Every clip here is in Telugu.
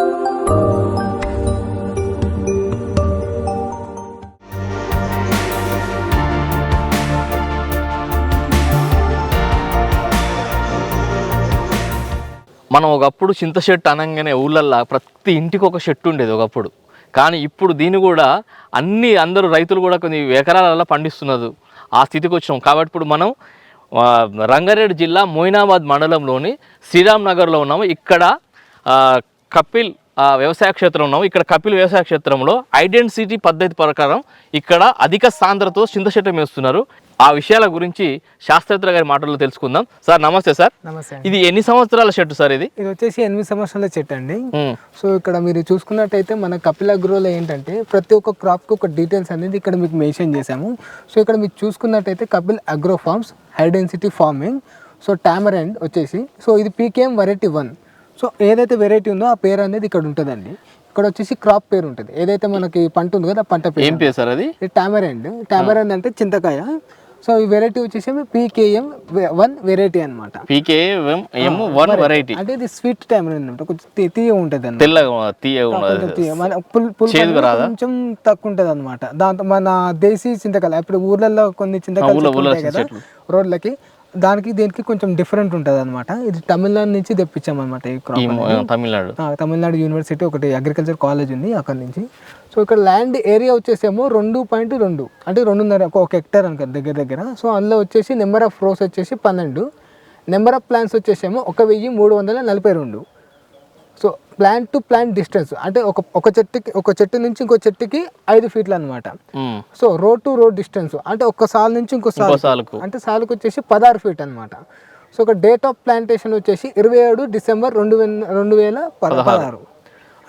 మనం ఒకప్పుడు చింత చెట్టు అనగానే ఊళ్ళల్లో ప్రతి ఇంటికి ఒక చెట్టు ఉండేది ఒకప్పుడు. కానీ ఇప్పుడు దీన్ని కూడా అన్ని అందరూ రైతులు కూడా కొన్ని ఎకరాలలో పండిస్తున్నారు. ఆ స్థితికి వచ్చినాం. కాబట్టి ఇప్పుడు మనం రంగారెడ్డి జిల్లా మోయినాబాద్ మండలంలోని శ్రీరామ్ నగర్లో ఉన్నాము. ఇక్కడ కపిల్ ఆ, వ్యవసాయ క్షేత్రం ఉన్నాము ఇక్కడ కపిల్ వ్యవసాయ క్షేత్రంలో ఐడెంటిటీ పద్ధతి ప్రకారం ఇక్కడ అధిక సాంద్రతో చింత చెట్టు వేస్తున్నారు ఆ విషయాల గురించి శాస్త్రవేత్తల గారి మాటల్లో తెలుసుకుందాం. సార్ నమస్తే సార్. నమస్తే. ఇది ఎన్ని సంవత్సరాల చెట్టు సార్ ఇది? ఇది వచ్చేసి ఎనిమిది సంవత్సరాల చెట్టు అండి. సో ఇక్కడ మీరు చూసుకున్నట్టయితే మన కపిల గ్రోలో ఏంటంటే ప్రతి ఒక్క క్రాప్కి ఒక డీటెయిల్స్ అనేది ఇక్కడ మీకు మెన్షన్ చేశాము. సో ఇక్కడ మీకు చూసుకున్నట్టయితే Kapil agro farms high density farming. So tamarind వచ్చేసి సో ఇది పీకేఎం వెరైటీ వన్. సో ఏదైతే వెరైటీ ఉందో ఆ పేరు అనేది ఇక్కడ ఉంటుందండి. ఇక్కడ వచ్చేసి క్రాప్ పేరు ఉంటుంది. ఏదైతే మనకి పంట ఉంది కదా పంట ఏం పేరు పేరు సార్ అది? టామరెండ్ టామరెండ్ అంటే చింతకాయ. సో ఈ వెరైటీ వచ్చేసి పీకేఎం వన్ వెరైటీ అనమాట పీకేఎం వన్ వెరైటీ అంటే ఇది స్వీట్ టామరెండ్ అనమాట కొంచెం తీయ ఉంటుంది తెల్లగా తీయ-? కొంచెం తక్కువ ఉంటుంది అనమాట దాంతో మన దేశీ చింతకాయలు ఇప్పుడు ఊర్లలో కొన్ని చింతకాయలు. రోడ్లకి దానికి దీనికి కొంచెం డిఫరెంట్ ఉంటుంది అనమాట ఇది తమిళనాడు నుంచి తెప్పించాం అనమాట ఈ క్రాప్ తమిళనాడు. తమిళనాడు యూనివర్సిటీ ఒకటి అగ్రికల్చర్ కాలేజ్ ఉంది అక్కడ నుంచి. సో ఇక్కడ ల్యాండ్ ఏరియా వచ్చేసేమో రెండు పాయింట్ రెండు అంటే రెండున్నర ఒక- హెక్టర్ అనుకో దగ్గర దగ్గర. సో అందులో వచ్చేసి నెంబర్ ఆఫ్ రోస్ వచ్చేసి పన్నెండు. నెంబర్ ఆఫ్ ప్లాంట్స్ వచ్చేసేమో ఒక వెయ్యి మూడు వందల నలభై రెండు. So plant to plant distance. అంటే ఒక ఒక చెట్టుకి ఒక చెట్టు నుంచి ఇంకో చెట్టుకి ఐదు ఫీట్లు అనమాట so row to row distance. అంటే ఒక సాల్ నుంచి ఇంకో సాల్ అంటే సాలుకు వచ్చేసి పదహారు ఫీట్ అనమాట సో ఒక డేట్ ఆఫ్ ప్లాంటేషన్ వచ్చేసి ఇరవై ఏడు డిసెంబర్ రెండు రెండు వేల పద- పదహారు.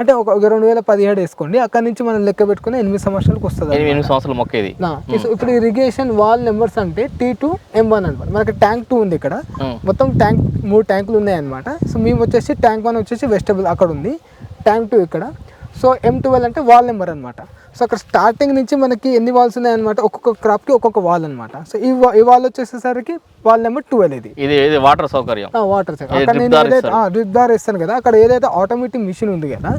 అంటే ఒక రెండు వేల పదిహేడు వేసుకోండి. అక్కడ నుంచి మనం లెక్క పెట్టుకుని ఎనిమిది సంవత్సరాలకు వస్తుంది ఎనిమిది సంవత్సరాల మొక్క ఇది ఇప్పుడు ఇరిగేషన్ వాల్ నెంబర్స్ అంటే టీ టూ ఎం వన్ అనమాట మనకి ట్యాంక్ టూ ఉంది ఇక్కడ. మొత్తం ట్యాంక్ మూడు ట్యాంకులు ఉన్నాయి అనమాట సో మేము వచ్చేసి ట్యాంక్ వన్ వచ్చేసి వెజిటబుల్ అక్కడ ఉంది. ట్యాంక్ టూ ఇక్కడ. సో ఎం ట్వెల్వ్ అంటే వాల్ నెంబర్ అనమాట సో అక్కడ స్టార్టింగ్ నుంచి మనకి ఎన్ని వాల్స్ ఉన్నాయన్నమాట? ఒక్కొక్క క్రాప్కి ఒక్కొక్క వాల్ అనమాట సో ఈ ఈ వాల్ వచ్చేసేసరికి వాల్ నెంబర్ ట్వెల్వ్ ఇది. ఇది ఇది వాటర్ సౌకర్యం. వాటర్ అక్కడ నేను ఏదైతే డ్రిప్ ఇస్తాను కదా అక్కడ ఏదైతే ఆటోమేటిక్ మిషన్ ఉంది కదా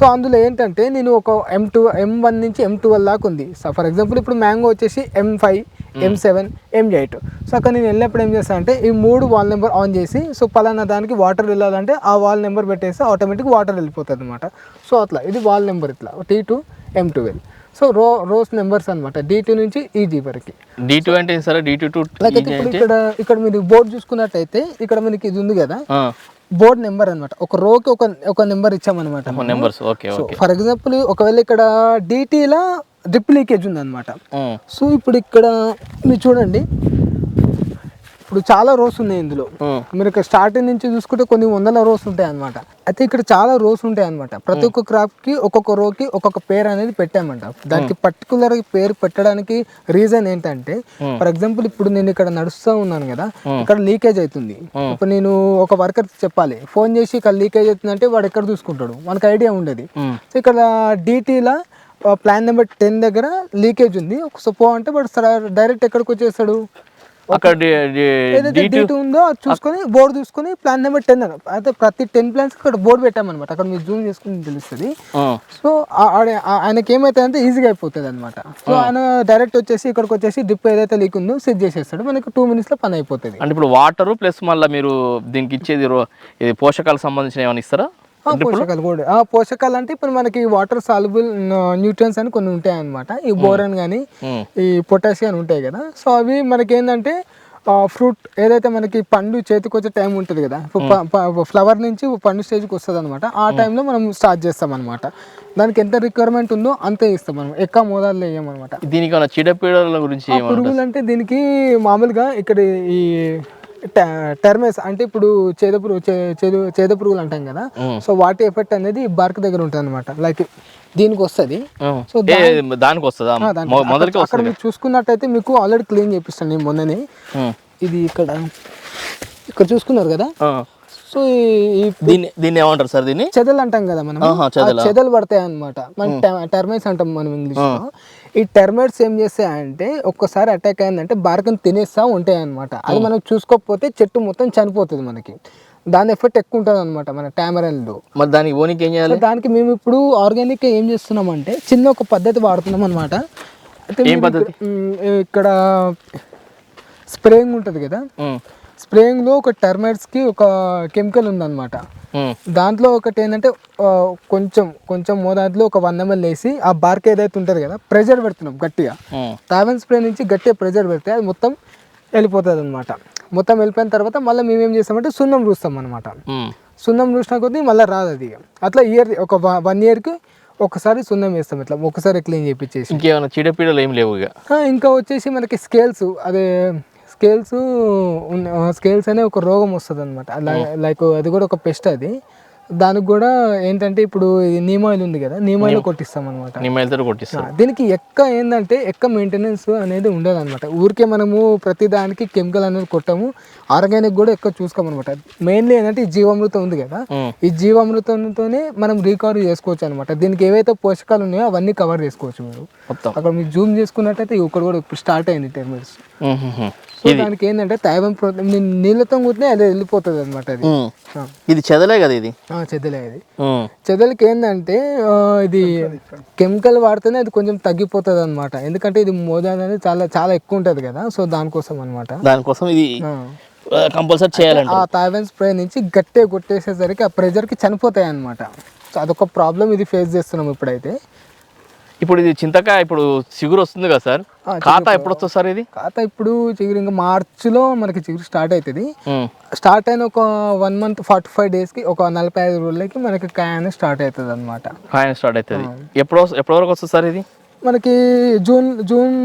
సో అందులో ఏంటంటే నేను ఒక ఎం టూ ఎం వన్ నుంచి ఎం ట్వెల్వ్ దాకా ఉంది. సో ఫర్ ఎగ్జాంపుల్ ఇప్పుడు మ్యాంగో వచ్చేసి M five M seven M eight so అక్కడ నేను వెళ్ళినప్పుడు ఏం చేస్తాను అంటే ఈ మూడు వాల్ నెంబర్ ఆన్ చేసి సో పలానా దానికి వాటర్ వెళ్ళాలంటే ఆ వాల్ నెంబర్ పెట్టేసి ఆటోమేటిక్ వాటర్ వెళ్ళిపోతుంది అనమాట సో అట్లా. ఇది వాల్ నెంబర్ ఇట్లా. T two M twelve so row rows numbers అనమాట డి టూ నుంచి ఈజీ వరకు. డి టూ అంటే sir D two two like అయితే ఇప్పుడు ఇక్కడ ఇక్కడ మీరు బోర్డు చూసుకున్నట్టయితే ఇక్కడ మనకి ఇది ఉంది కదా? బోర్డ్ నెంబర్ అన్నమాట. ఒక రోకి ఒక ఒక నెంబర్ ఇచ్చామన్నమాట నెంబర్స్ ఓకే ఫర్ ఎగ్జాంపుల్ ఒకవేళ ఇక్కడ డీటీలో డ్రిప్ లీకేజ్ ఉందన్నమాట. సో ఇప్పుడు ఇక్కడ మీరు చూడండి. ఇప్పుడు చాలా రోస్ ఉన్నాయి ఇందులో. మీరు ఇక్కడ స్టార్టింగ్ నుంచి చూసుకుంటే కొన్ని వందల రోస్ ఉంటాయి అనమాట అయితే ఇక్కడ చాలా రోస్ ఉంటాయి అనమాట ప్రతి ఒక్క క్రాప్కి ఒక్కొక్క రోకి ఒక్కొక్క పేరు అనేది పెట్టామంట. దానికి పర్టికులర్ పేరు పెట్టడానికి రీజన్ ఏంటంటే ఫర్ ఎగ్జాంపుల్ ఇప్పుడు నేను ఇక్కడ నడుస్తూ ఉన్నాను కదా ఇక్కడ లీకేజ్ అవుతుంది. ఇప్పుడు నేను ఒక వర్కర్ చెప్పాలి. ఫోన్ చేసి ఇక్కడ లీకేజ్ అవుతుందంటే వాడు ఎక్కడ చూసుకుంటాడు? మనకు ఐడియా ఉండదు. సో ఇక్కడ డీటీలా ప్లాన్ నెంబర్ టెన్ దగ్గర లీకేజ్ ఉంది. సో పో అంటే వాడు డైరెక్ట్ ఎక్కడికి వచ్చేస్తాడు? అక్కడ ఉందో అది చూసుకొని బోర్డు చూసుకొని ప్లాన్ నెంబర్ టెన్ అయితే ప్రతి టెన్ ప్లాన్స్ అక్కడ బోర్డు పెట్టామన్నమాట. అక్కడ మీరు జూమ్ చేసుకుని తెలుస్తుంది. సో ఆయనకి ఏమైతే అంటే ఈజీగా అయిపోతుంది అనమాట సో ఆయన డైరెక్ట్ వచ్చేసి ఇక్కడికి వచ్చేసి డిప్ ఏదైతే లీక్ ఉందో సెట్ చేసేస్తాడు. మనకి టూ మినిట్స్లో పని అయిపోతుంది. అంటే ఇప్పుడు వాటర్ ప్లస్ మళ్ళీ మీరు దీనికి ఇచ్చేది పోషకాలకు సంబంధించిన ఏమైనా ఇస్తారా? పోషకాలు కూడా. ఆ పోషకాలు అంటే ఇప్పుడు మనకి వాటర్ సాల్యుబుల్ న్యూట్రియన్స్ అని కొన్ని ఉంటాయి అనమాట ఈ బోరన్ కానీ ఈ పొటాషియం ఉంటాయి కదా. సో అవి మనకి ఏంటంటే ఫ్రూట్ ఏదైతే మనకి పండు చేతికి వచ్చే టైం ఉంటుంది కదా ఫ్లవర్ నుంచి పండు స్టేజ్కి వస్తుంది అనమాట ఆ టైంలో మనం స్టార్ట్ చేస్తాం అనమాట దానికి ఎంత రిక్వైర్మెంట్ ఉందో అంతే ఇస్తాం మనం. ఎక్కువ మోతాదులో వేయమన్నమాట దీనికి చీడపీడల గురించి పురుగులు అంటే దీనికి మామూలుగా ఇక్కడ ఈ టెర్మేస్ అంటే ఇప్పుడు చేద పురుగు చే- చేదు పురుగులు అంటాం కదా. సో వాటి ఎఫెక్ట్ అనేది బార్క్ దగ్గర ఉంటుంది అనమాట లైక్ దీనికి వస్తుంది. సో దానికి వస్తుందా? అక్కడ మీరు చూసుకున్నట్టయితే మీకు ఆల్రెడీ క్లీన్ చేపిస్తాను నేను మొన్ననే. ఇది ఇక్కడ ఇక్కడ చూసుకున్నారు కదా. సో దీన్ని దీన్ని ఏమంటారు సార్ దీన్ని? చెదలు అంటాం కదా మనం. చెదలు? పడతాయి అనమాట మన టెర్మైట్స్ అంటాం మనం ఇంగ్లీష్ ఈ టెర్మైట్స్ ఏం చేస్తాయంటే ఒక్కసారి అటాక్ అయిందంటే బార్కని తినేస్తా ఉంటాయి అనమాట అది మనం చూసుకోకపోతే చెట్టు మొత్తం చనిపోతుంది మనకి. దాని ఎఫెక్ట్ ఎక్కువ ఉంటుంది అనమాట మన టామరన్లో మరి దానికి ఓనికి ఏం చేయాలి? దానికి మేము ఇప్పుడు ఆర్గానిక్ ఏం చేస్తున్నామంటే చిన్న ఒక పద్ధతి వాడుతున్నాం అనమాట? ఇక్కడ- స్ప్రేయింగ్ ఉంటుంది కదా. స్ప్రేయింగ్లో ఒక టర్మైట్స్కి ఒక కెమికల్ ఉందన్నమాట. దాంట్లో ఒకటి ఏంటంటే కొంచెం కొంచెం మోతాదులో ఒక వన్ ఎంఎల్ వేసి ఆ బార్క్ ఏదైతే ఉంటుంది కదా ప్రెజర్ పెడుతున్నాం గట్టిగా. టావెన్ స్ప్రే నుంచి గట్టిగా ప్రెజర్ పెడితే అది మొత్తం వెళ్ళిపోతుంది అనమాట మొత్తం వెళ్ళిపోయిన తర్వాత మళ్ళీ మేము ఏం చేస్తామంటే సున్నం చూస్తాం అనమాట. సున్నం చూసిన కొద్దీ మళ్ళీ రాదు అది. అట్లా ఇయర్ ఒక వన్ ఇయర్కి ఒకసారి సున్నం వేస్తాం ఇట్లా ఒకసారి క్లీన్ చేయించేసి ఇంకేమైనా చీడపీడలు ఏం లేవు ఇంకా వచ్చేసి మనకి స్కేల్స్ అదే స్కేల్స్ స్కేల్స్ అనే ఒక రోగం వస్తుంది అనమాట లైక్ అది కూడా ఒక పెస్ట్ అది. దానికి కూడా ఏంటంటే ఇప్పుడు ఇది నీమ్ ఆయిల్ ఉంది కదా నీమ్ ఆయిల్ కొట్టిస్తాం అనమాట దీనికి ఎక్క ఏంటంటే ఎక్క మెయింటెనెన్స్ అనేది ఉండదు అనమాట ఊరికే మనము ప్రతి దానికి కెమికల్ అనేది కొట్టము. ఆర్గానిక్ కూడా ఎక్కువ చూసుకోమన్నమాట. మెయిన్లీ ఏంటంటే ఈ జీవామృతం ఉంది కదా ఈ జీవామృతంతోనే మనం రీకవర్ చేసుకోవచ్చు అనమాట దీనికి ఏవైతే పోషకాలు ఉన్నాయో అవన్నీ కవర్ చేసుకోవచ్చు మీరు. అక్కడ మీరు జూమ్ చేసుకున్నట్టయితే ఇక్కడ కూడా ఇప్పుడు స్టార్ట్ అయింది టెన్ మినిట్స్. సో దానికి ఏంటంటే తైవం నీళ్ళతో కూర్చునే అది వెళ్ళిపోతుంది అనమాట అది. ఇది చెదలే కదా ఇది? ఆ, చెదలే అది. చెదలకి ఏంటంటే ఇది కెమికల్ వాడితేనే అది కొంచెం తగ్గిపోతుంది అనమాట ఎందుకంటే ఇది మోదాదు అనేది చాలా చాలా ఎక్కువ ఉంటుంది కదా సో దానికోసం అనమాట దానికోసం ఇది కంపల్సరీ చేయాలంట ఆ తాయివాన్ స్ప్రే నుంచి గట్టిగా కొట్టేసేసరికి ఆ ప్రెజర్కి చనిపోతాయి అనమాట సో అదొక ప్రాబ్లం ఇది ఫేస్ చేస్తున్నాం ఇప్పుడైతే. ఇప్పుడు ఇది చింతకాయ ఇప్పుడు చిగురు వస్తుంది కదా సార్? ఖాతా ఎప్పుడు వస్తుంది సార్ ఇది? కాత ఇప్పుడు చిగురు ఇంకా మార్చిలో మనకి చిగురు స్టార్ట్ అవుతుంది స్టార్ట్ అయిన ఒక వన్ మంత్ ఫార్టీ ఫైవ్ డేస్కి ఒక నలభై ఐదు రోజులకి మనకి కాయ స్టార్ట్ అవుతుంది అనమాట కాయన స్టార్ట్ అవుతుంది ఎప్పుడు ఎప్పటి వరకు వస్తుంది సార్ ఇది? మనకి జూన్ జూన్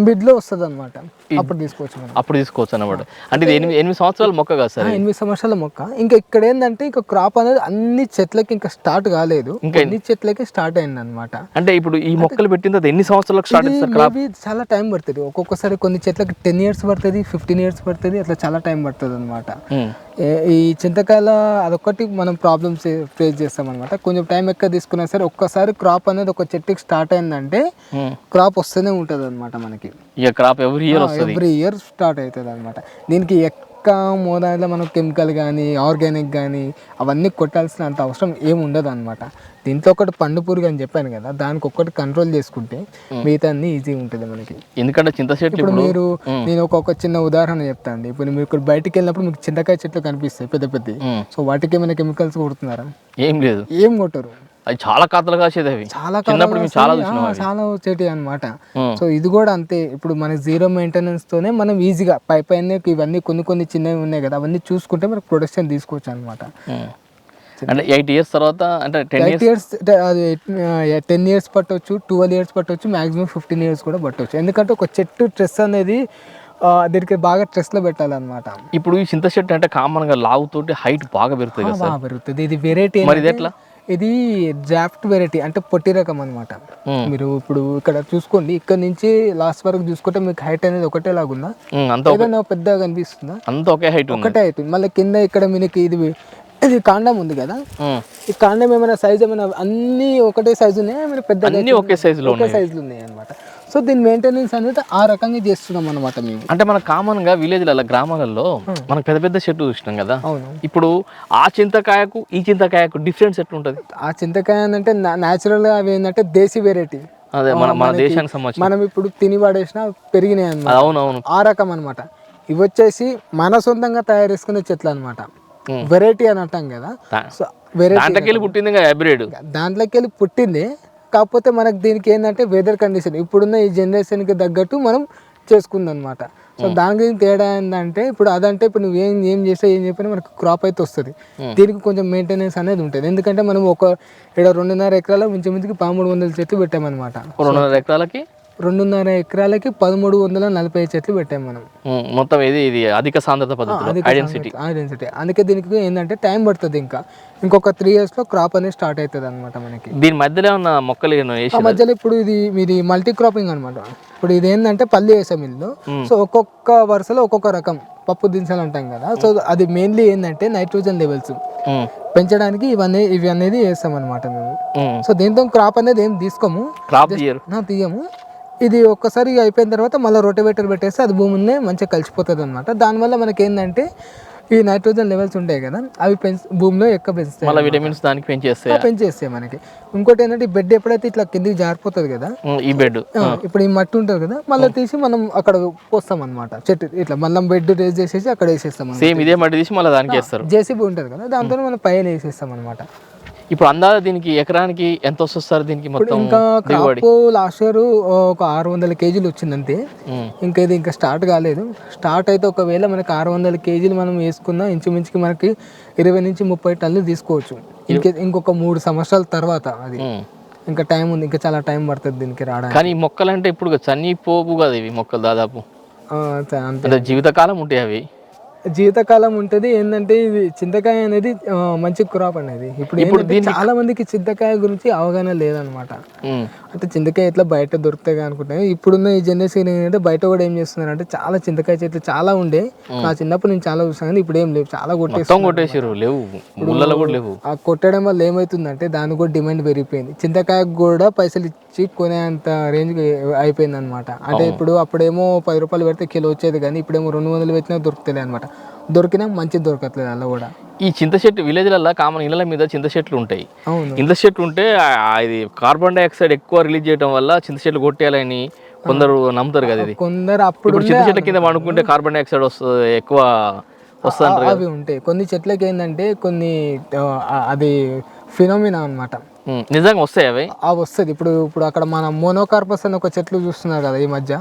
మిడ్లో వస్తుంది అనమాట అప్పుడు తీసుకోవచ్చు అప్పుడు తీసుకోవచ్చు అన్నమాట. అంటే ఇది ఎనిమిది ఎనిమిది సంవత్సరాల మొక్క కదా సార్ ఎనిమిది సంవత్సరాల మొక్క. ఇంకా ఇక్కడ ఏంటంటే ఇంకా క్రాప్ అనేది అన్ని చెట్లకి ఇంకా స్టార్ట్ కాలేదు. అన్ని చెట్లకి స్టార్ట్ అయింది అనమాట అంటే ఇప్పుడు ఈ మొక్కలు పెట్టిన తర్వాత ఎన్ని సంవత్సరాలకు స్టార్ట్ అవుతుంది క్రాప్ చాలా టైం పడుతుంది. ఒక్కొక్కసారి కొన్ని చెట్లకి టెన్ ఇయర్స్ పడుతుంది ఫిఫ్టీన్ ఇయర్స్ పడుతుంది అట్లా చాలా టైం పడుతుంది అనమాట ఈ చింతకాయల అదొక్కటి మనం ప్రాబ్లమ్స్ ఫేస్ చేస్తాం అనమాట కొంచెం టైం ఎక్కువ తీసుకున్నా సరే ఒక్కసారి క్రాప్ అనేది ఒక చెట్టుకి స్టార్ట్ అయిందంటే. క్రాప్ వస్తూనే ఉంటుంది అనమాట మనకి. ఇక క్రాప్ ఎవ్రీ ఇయర్ వస్తుంది. ఎవ్రీ ఇయర్ స్టార్ట్ అవుతుంది అనమాట దీనికి ఎక్క మోదాదులో మనం కెమికల్ కానీ ఆర్గానిక్ కానీ అవన్నీ కొట్టాల్సిన అంత అవసరం ఏమి ఉండదు అనమాట దీంట్లో ఒకటి పండు పురుగు అని చెప్పాను కదా దానికి ఒక్కటి కంట్రోల్ చేసుకుంటే మిగతా అన్ని ఈజీ ఉంటుంది మనకి. ఎందుకంటే చింత చెట్లు ఇప్పుడు మీరు నేను ఒక్కొక్క చిన్న ఉదాహరణ చెప్తాను ఇప్పుడు మీరు ఇక్కడ బయటికి వెళ్ళినప్పుడు మీకు చింతకాయ చెట్లు కనిపిస్తాయి పెద్ద పెద్ద. సో వాటికి ఏమైనా కెమికల్స్ కొడుతున్నారా? ఏం లేదు. ఏం కొట్టరు. అది చాలా కాతలు కాసేది అవి. చాలా చిన్నప్పుడు మేము చాలా చూసినాం అవి. చాలా వచ్చేటి అనమాట ఉమ్, సో ఇది కూడా అంతే. ఇప్పుడు మన జీరో మెయింటెనెన్స్ తోనే మనం ఈజీగా పై పైన ఇవన్నీ కొన్ని కొన్ని చిన్నవి ఉన్నాయి కదా అవన్నీ చూసుకుంటే మనకు ప్రొడక్షన్ తీసుకోవచ్చు అనమాట ఉమ్. అంటే ఎయిట్ ఇయర్స్ తర్వాత అంటే టెన్ ఎయిట్ ఇయర్స్ ఇయర్స్ అది టెన్ ఇయర్స్ పట్టవచ్చు ట్వెల్వ్ ఇయర్స్ పట్టవచ్చు మాక్సిమం ఫిఫ్టీన్ ఇయర్స్ కూడా పట్టవచ్చు ఎందుకంటే ఒక చెట్టు స్ట్రెస్ అనేది ఆ, దీనికి బాగా స్ట్రెస్లో పెట్టాలన్నమాట. ఇప్పుడు ఈ చింత చెట్టు అంటే కామన్గా లావుతోటి హైట్ బాగా పెరుగుతుంది కదా బాగా పెరుగుతుంది. ఇది వెరైటీ మరి ఇది ఎట్లా? ఇది జాఫ్ట్ వెరైటీ అంటే పొట్టి రకం అనమాట మీరు ఇప్పుడు ఇక్కడ చూసుకోండి ఇక్కడ నుంచి లాస్ట్ వరకు చూసుకుంటే మీకు హైట్ అనేది ఒకటే లాగుందా? ఏదైనా పెద్దగా కనిపిస్తుందా అంతా ఒకే హైట్ ఒకటే అవుతుంది మళ్ళీ కింద ఇక్కడ మీకు ఇది ఇది కాండం ఉంది కదా? ఈ కాండం ఏమైనా సైజ్ ఏమైనా అన్ని ఒకటే సైజు ఉన్నాయా? ఏమైనా పెద్దగా అన్ని ఒకే సైజులో ఒకే సైజులు ఉన్నాయి అనమాట సో దీని మెయింటెనెన్స్ అనేది ఆ రకంగా చేస్తున్నాం అనమాట మేము. అంటే మన కామన్గా విలేజ్లలో గ్రామాలలో మనకు పెద్ద పెద్ద చెట్టు చూసినాం కదా. అవును. ఇప్పుడు ఆ చింతకాయకు ఈ చింతకాయకు డిఫరెన్స్ ఎట్లుంటది? ఆ చింతకాయ అంటే న్యాచురల్గా అవి ఏంటంటే దేశీ వెరైటీ అదే మన మన దేశానికి సంబంధించి మనం ఇప్పుడు తిని పడేసిన పెరిగినాయి అనమాట అవునవును. ఆ రకం అనమాట ఇవి వచ్చేసి మన సొంతంగా తయారు చేసుకునే చెట్లు అనమాట. వెరైటీ అని అంటాం కదా. సో వెరైటీ దాంట్లోకి వెళ్ళి పుట్టింది హైబ్రిడ్ దాంట్లోకి వెళ్ళి పుట్టింది. కాకపోతే మనకు దీనికి ఏంటంటే వెదర్ కండిషన్ ఇప్పుడున్న ఈ జనరేషన్కి తగ్గట్టు మనం చేసుకుంది అనమాట సో దాని గురించి తేడా ఏంటంటే ఇప్పుడు అదంటే ఇప్పుడు నువ్వు ఏం ఏం చేస్తే ఏం చెప్పినా మనకు క్రాప్ అయితే వస్తుంది. దీనికి కొంచెం మెయింటెనెన్స్ అనేది ఉంటుంది. ఎందుకంటే మనం ఒక ఇక్కడ రెండున్నర ఎకరాల మించి మించికి పదమూడు వందల చెట్లు పెట్టామన్నమాట. రెండున్నర ఎకరాలకి? రెండున్నర ఎకరాలకి పదమూడు వందల నలభై చెట్లు పెట్టాం మనం. మొత్తం ఇది ఇది అధిక సాంద్రత ఐడెన్సిటీ ఐడెన్సిటీ అందుకే దీనికి ఏంటంటే టైం పడుతుంది ఇంకా. ఇంకొక త్రీ ఇయర్స్లో క్రాప్ అనేది స్టార్ట్ అవుతుంది అనమాట మనకి. దీని మధ్యలో ఉన్న మొక్కలు ఆ మధ్యలో ఇప్పుడు ఇది మీది మల్టీ క్రాపింగ్ అనమాట ఇప్పుడు ఇది ఏంటంటే పల్లి వేసాం ఇల్లు సో ఒక్కొక్క వరుసలో ఒక్కొక్క రకం పప్పు దినుసులు అంటాం కదా. సో అది మెయిన్లీ ఏంటంటే నైట్రోజన్ లెవెల్స్ పెంచడానికి ఇవన్నీ ఇవి అనేది వేస్తాం అనమాట మేము. సో దీంతో క్రాప్ అనేది ఏం తీసుకోము. క్రాప్ తీయము. ఇది ఒక్కసారి అయిపోయిన తర్వాత మళ్ళీ రొటవేటర్ పెట్టేస్తే అది భూమిని మంచిగా కలిసిపోతుంది అనమాట దానివల్ల మనకి ఏంటంటే ఈ నైట్రోజన్ లెవెల్స్ ఉంటాయి కదా అవి పెంచ్ భూమిలో ఎక్కువ పెంచుతాయి మళ్ళీ విటమిన్స్ దానికి పెంచేస్తాయి? పెంచేస్తాయి మనకి. ఇంకోటి ఏంటంటే ఈ బెడ్ ఎప్పుడైతే ఇట్లా కిందికి జారిపోతుంది కదా ఈ బెడ్ ఇప్పుడు ఈ మట్టి ఉంటుంది కదా మళ్ళీ తీసి మనం అక్కడ పోస్తాం అనమాట చెట్టు ఇట్లా మళ్ళీ బెడ్ రేస్ చేసేసి అక్కడ వేసేస్తాం సేమ్ ఇదే మట్టి తీసి మళ్ళీ దానికి వేస్తారు. జేసీబీ ఉంటుంది కదా దాంతో మనం పైన వేసేస్తాం అనమాట ఇప్పుడు అందాజ దీనికి ఎకరానికి ఎంత వస్తుంది సార్ దీనికి మొత్తం ఇంకా క్రాప్ లాస్ట్ ఇయర్ ఒక ఆరు వందల కేజీలు వచ్చింది అంతే ఉమ్, ఇంకా ఇది ఇంకా స్టార్ట్ కాలేదు. స్టార్ట్ అయితే ఒకవేళ మనకి ఆరు వందల కేజీలు మనం వేసుకున్నా ఇంచుమించుకి మనకి ఇరవై నుంచి ముప్పై టన్నులు తీసుకోవచ్చు. ఇంకే ఇంకొక మూడు సంవత్సరాల తర్వాత అది. ఇంకా టైం ఉంది ఇంకా చాలా టైం పడుతుంది దీనికి రావడానికి. కానీ మొక్కలు అంటే ఇప్పుడు చనిపోవు కదా ఇవి మొక్కలు దాదాపు. జీవితకాలం ఉంటాయి అవి. జీవితకాలం ఉంటుంది. ఏంటంటే ఇది చింతకాయ అనేది మంచి క్రాప్ అనేది. ఇప్పుడు ఏంటంటే చాలా మందికి చింతకాయ గురించి అవగాహన లేదనమాట. అంటే చింతకాయ ఎట్లా బయట దొరుకుతాయి అనుకుంటాయి ఇప్పుడున్న ఈ జనరేషన్ ఏంటంటే బయట కూడా ఏం చేస్తున్నారు అంటే చాలా చింతకాయ చెట్లు చాలా ఉండే. నా చిన్నప్పుడు నేను చాలా చూసాను కానీ ఇప్పుడు ఏం లేవు. చాలా కొట్టేసి కొట్టేసారు లేవు. కూడా లేవు. ఆ కొట్టడం వల్ల ఏమవుతుందంటే దానికి కూడా డిమాండ్ పెరిగిపోయింది. చింతకాయకు కూడా పైసలు ఇచ్చి కొనేంత రేంజ్ అయిపోయింది అనమాట అంటే ఇప్పుడు అప్పుడేమో పది రూపాయలు పెడితే కిలో వచ్చేది కానీ ఇప్పుడేమో రెండు వందలు పెట్టినా దొరుకుతలే అనమాట దొరికినా మంచిది దొరకట్లేదు అలా కూడా. ఈ చింత చెట్టు విలేజ్లలో కామన్ ఇళ్ళ మీద చింత చెట్లు ఉంటాయి. చింత చెట్లు ఉంటే ఇది కార్బన్ డైఆక్సైడ్ ఎక్కువ రిలీజ్ చేయడం వల్ల చింత చెట్లు కొట్టేయాలని కొందరు నమ్ముతారు కదా ఇది. కొందరు అప్పుడు చింత చెట్ల కింద పండుకుంటే కార్బన్ డైఆక్సైడ్ వస్తుంది ఎక్కువ వస్తుంది అవి ఉంటాయి. కొన్ని చెట్లకి ఏంటంటే కొన్ని అది ఫినోమినా అన్నమాట. నిజంగా వస్తాయి అవి? వస్తుంది. ఇప్పుడు ఇప్పుడు అక్కడ మన మోనోకార్పస్ అని ఒక చెట్లు చూస్తున్నారు కదా ఈ మధ్య.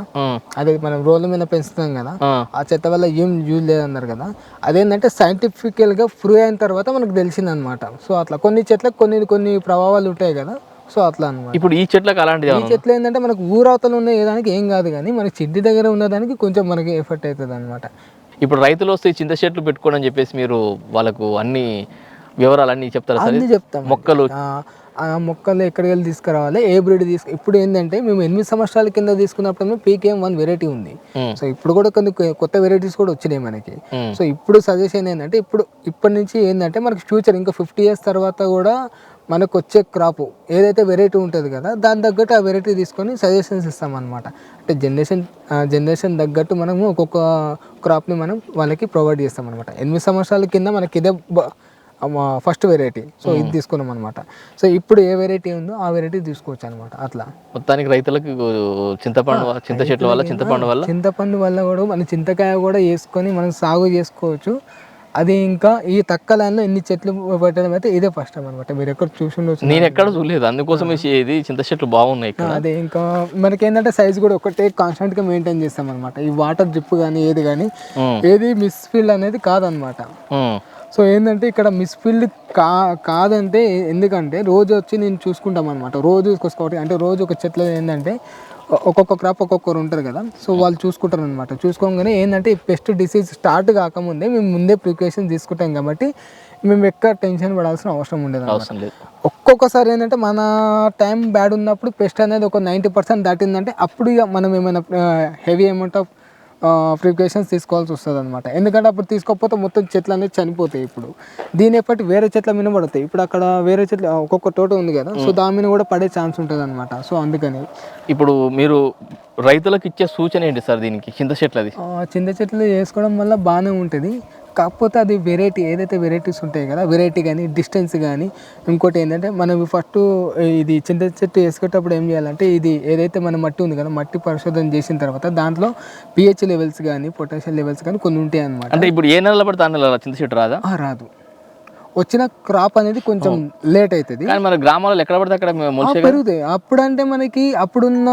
అదే మనం రోడ్ల మీద పెంచుతాం కదా. ఆ, చెత్త వల్ల ఏం యూజ్ లేదన్నారు కదా. అదేంటంటే సైంటిఫికల్గా ప్రూవ్ అయిన తర్వాత మనకు తెలిసింది అనమాట సో అట్లా కొన్ని చెట్లకు కొన్ని కొన్ని ప్రభావాలు ఉంటాయి కదా. సో అట్లా అనమాట ఇప్పుడు ఈ చెట్లకు అలాంటిది ఈ చెట్లు ఏంటంటే మనకు ఊరవతలు ఉన్న దానికి ఏం కాదు కానీ మనకి చెడ్డి దగ్గర ఉన్నదానికి కొంచెం మనకి ఎఫెక్ట్ అవుతుంది అనమాట ఇప్పుడు రైతులు వస్తే చింత చెట్లు పెట్టుకోండి అని చెప్పేసి మీరు వాళ్ళకు అన్ని వివరాలు అన్ని చెప్తారా అన్ని చెప్తాం మొక్కలు ఆ, మొక్కలు ఎక్కడికి వెళ్ళి తీసుకురావాలి? ఏ బ్రీడ్ తీసుకు ఇప్పుడు ఏంటంటే మేము ఎనిమిది సంవత్సరాల కింద తీసుకున్నప్పుడు పీకేఎం వన్ వెరైటీ ఉంది. సో ఇప్పుడు కూడా కొన్ని కొత్త వెరైటీస్ కూడా వచ్చినాయి మనకి. సో ఇప్పుడు సజెషన్ ఏంటంటే ఇప్పుడు ఇప్పటి నుంచి ఏంటంటే మనకి ఫ్యూచర్ ఇంకా ఫిఫ్టీ ఇయర్స్ తర్వాత కూడా మనకు వచ్చే క్రాప్ ఏదైతే వెరైటీ ఉంటుంది కదా దాని తగ్గట్టు ఆ వెరైటీ తీసుకొని సజెషన్స్ ఇస్తాం అనమాట అంటే జనరేషన్ జనరేషన్ తగ్గట్టు మనము ఒక్కొక్క క్రాప్ని మనం వాళ్ళకి ప్రొవైడ్ చేస్తాం అనమాట ఎనిమిది సంవత్సరాల కింద మనకి ఇదే ఫస్ట్ వెరైటీ సో ఇది తీసుకున్నాం అనమాట సో ఇప్పుడు ఏ వెరైటీ ఉందో ఆ వెరైటీ తీసుకోవచ్చు అనమాట అట్లా. మొత్తానికి రైతులకు చింతపండు వల్ల- చింత చెట్ల వల్ల చింతపండు వల్ల? చింతపండు వల్ల కూడా మన చింతకాయ కూడా వేసుకొని మనం సాగు చేసుకోవచ్చు. అది ఇంకా ఈ తక్కువ లైన్లో ఎన్ని చెట్లు పెట్టడం అయితే ఇదే ఫస్ట్ టైం అనమాట మీరు ఎక్కడ చూసి నేను ఎక్కడ చూడలేదు. అందుకోసం ఇది చింత చెట్లు బాగున్నాయి అదే ఇంకా మనకి ఏంటంటే సైజ్ కూడా ఒకటే కాన్స్టెంట్గా మెయింటైన్ చేస్తాం అనమాట ఈ వాటర్ డ్రిప్ కానీ ఏది కానీ ఏది మిస్ ఫీల్డ్ అనేది కాదనమాట సో ఏంటంటే ఇక్కడ మిస్ ఫీల్డ్ కా కాదంటే ఎందుకంటే రోజు వచ్చి నేను చూసుకుంటాం అనమాట రోజు చూసుకోవాలి అంటే రోజు ఒక చెట్లు ఏంటంటే ఒక్కొక్క క్రాప్ ఒక్కొక్కరు ఉంటారు కదా. సో వాళ్ళు చూసుకుంటారు అనమాట చూసుకోగానే ఏంటంటే ఈ పెస్ట్ డిసీజ్ స్టార్ట్ కాకముందే మేము ముందే ప్రికాషన్ తీసుకుంటాం కాబట్టి మేము ఎక్కడ టెన్షన్ పడాల్సిన అవసరం ఉండదు. అవసరం లేదు. ఒక్కొక్కసారి ఏంటంటే మన టైం బ్యాడ్ ఉన్నప్పుడు పెస్ట్ అనేది ఒక నైంటీ పర్సెంట్ దాటిందంటే అప్పుడు ఇక మనం ఏమైనా హెవీ అమౌంట్ ఆఫ్ ప్రికాషన్స్ తీసుకోవాల్సి వస్తుంది అనమాట ఎందుకంటే అప్పుడు తీసుకోకపోతే మొత్తం చెట్లు అనేది చనిపోతాయి ఇప్పుడు. దీని ఎప్పటి వేరే చెట్ల మీద పడతాయి. ఇప్పుడు అక్కడ వేరే చెట్లు ఒక్కొక్క తోట ఉంది కదా సో దాని మీద కూడా పడే ఛాన్స్ ఉంటుంది అనమాట సో అందుకని. ఇప్పుడు మీరు రైతులకు ఇచ్చే సూచన ఏంటి సార్ దీనికి? చింత చెట్లది. ఆ, చింత చెట్లు వేసుకోవడం వల్ల బాగానే ఉంటుంది. కాకపోతే అది వెరైటీ ఏదైతే వెరైటీస్ ఉంటాయి కదా వెరైటీ కానీ డిస్టెన్స్ కానీ ఇంకోటి ఏంటంటే మనం ఫస్ట్ ఇది చింత చెట్టు వేసుకునేటప్పుడు ఏం చేయాలంటే ఇది ఏదైతే మన మట్టి ఉంది కదా మట్టి పరిశోధన చేసిన తర్వాత దాంట్లో పిహెచ్ లెవెల్స్ కానీ పొటాషియం లెవెల్స్ కానీ కొన్ని ఉంటాయి అన్నమాట అంటే ఇప్పుడు ఏ నెలలో పడితే ఆ నెలలో చింత చెట్టు రాదా? రాదు. వచ్చిన క్రాప్ అనేది కొంచెం లేట్ అవుతుంది కానీ మన గ్రామాల్లో ఎక్కడ పడితే అక్కడ పెరుగుతాయి. అప్పుడంటే మనకి అప్పుడున్న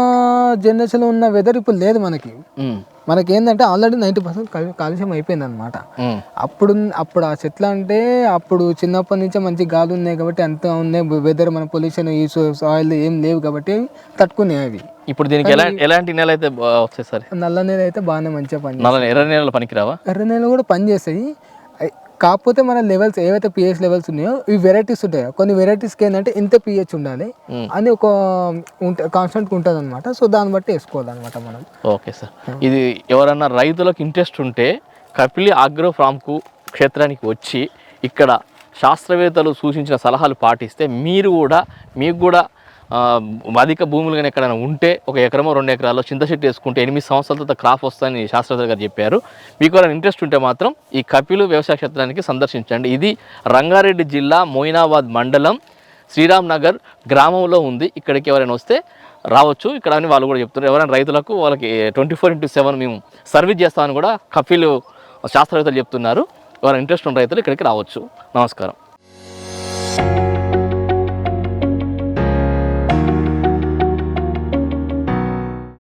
జనరేషన్లో ఉన్న వెదర్ ఇప్పుడు లేదు మనకి. మనకి ఏంటంటే ఆల్రెడీ నైంటీ పర్సెంట్ కాలుష్యం అయిపోయింది అనమాట అప్పుడు అప్పుడు ఆ చెట్లు అంటే అప్పుడు చిన్నప్పటి నుంచే మంచి గాలి ఉన్నాయి కాబట్టి అంత ఉన్నాయి. వెదర్ మన పొల్యూషన్ ఈ సాయిల్ ఏం లేవు కాబట్టి అవి తట్టుకునే అవి. ఇప్పుడు దీనికి ఎలా ఎలాంటి నెల అయితే వస్తాయి సార్? నల్ల నేల అయితే బాగానే మంచిగా పని ఎర్ర నెలలు పనికిరావా? ఎర్ర నేల కూడా పని చేస్తాయి కాకపోతే మన లెవెల్స్ ఏవైతే పిహెచ్ లెవెల్స్ ఉన్నాయో ఈ వెరైటీస్ ఉంటాయి? కొన్ని వెరైటీస్కి ఏంటంటే ఇంత పిహెచ్ ఉండాలి మ్మ్. అని ఒక ఉంటే కాన్స్టెంట్ ఉంటుంది అనమాట సో దాన్ని బట్టి వేసుకోవాలన్నమాట మనం. Okay sir. ఇది ఎవరన్నా రైతులకు ఇంట్రెస్ట్ ఉంటే కపిలి ఆగ్రో ఫామ్కు క్షేత్రానికి వచ్చి ఇక్కడ శాస్త్రవేత్తలు సూచించిన సలహాలు పాటిస్తే మీరు కూడా మీకు కూడా అధిక భూములు కానీ ఎక్కడైనా ఉంటే ఒక ఎకరమో రెండు ఎకరాల్లో చింత చెట్టు వేసుకుంటే ఎనిమిది సంవత్సరాల తర్వాత క్రాప్ వస్తాయని శాస్త్రవేత్త గారు చెప్పారు. మీకు ఎవరైనా ఇంట్రెస్ట్ ఉంటే మాత్రం ఈ కపిలు వ్యవసాయ క్షేత్రానికి సందర్శించండి. ఇది రంగారెడ్డి జిల్లా మోయినాబాద్ మండలం శ్రీరామ్ నగర్ గ్రామంలో ఉంది. ఇక్కడికి ఎవరైనా వస్తే రావచ్చు. ఇక్కడ అని వాళ్ళు కూడా చెప్తున్నారు. ఎవరైనా రైతులకు వాళ్ళకి ట్వంటీ ఫోర్ ఇంటూ సెవెన్ మేము సర్వీస్ చేస్తామని కూడా కపిలు శాస్త్రవేత్తలు చెప్తున్నారు. ఎవరైనా ఇంట్రెస్ట్ ఉన్న రైతులు ఇక్కడికి రావచ్చు. నమస్కారం.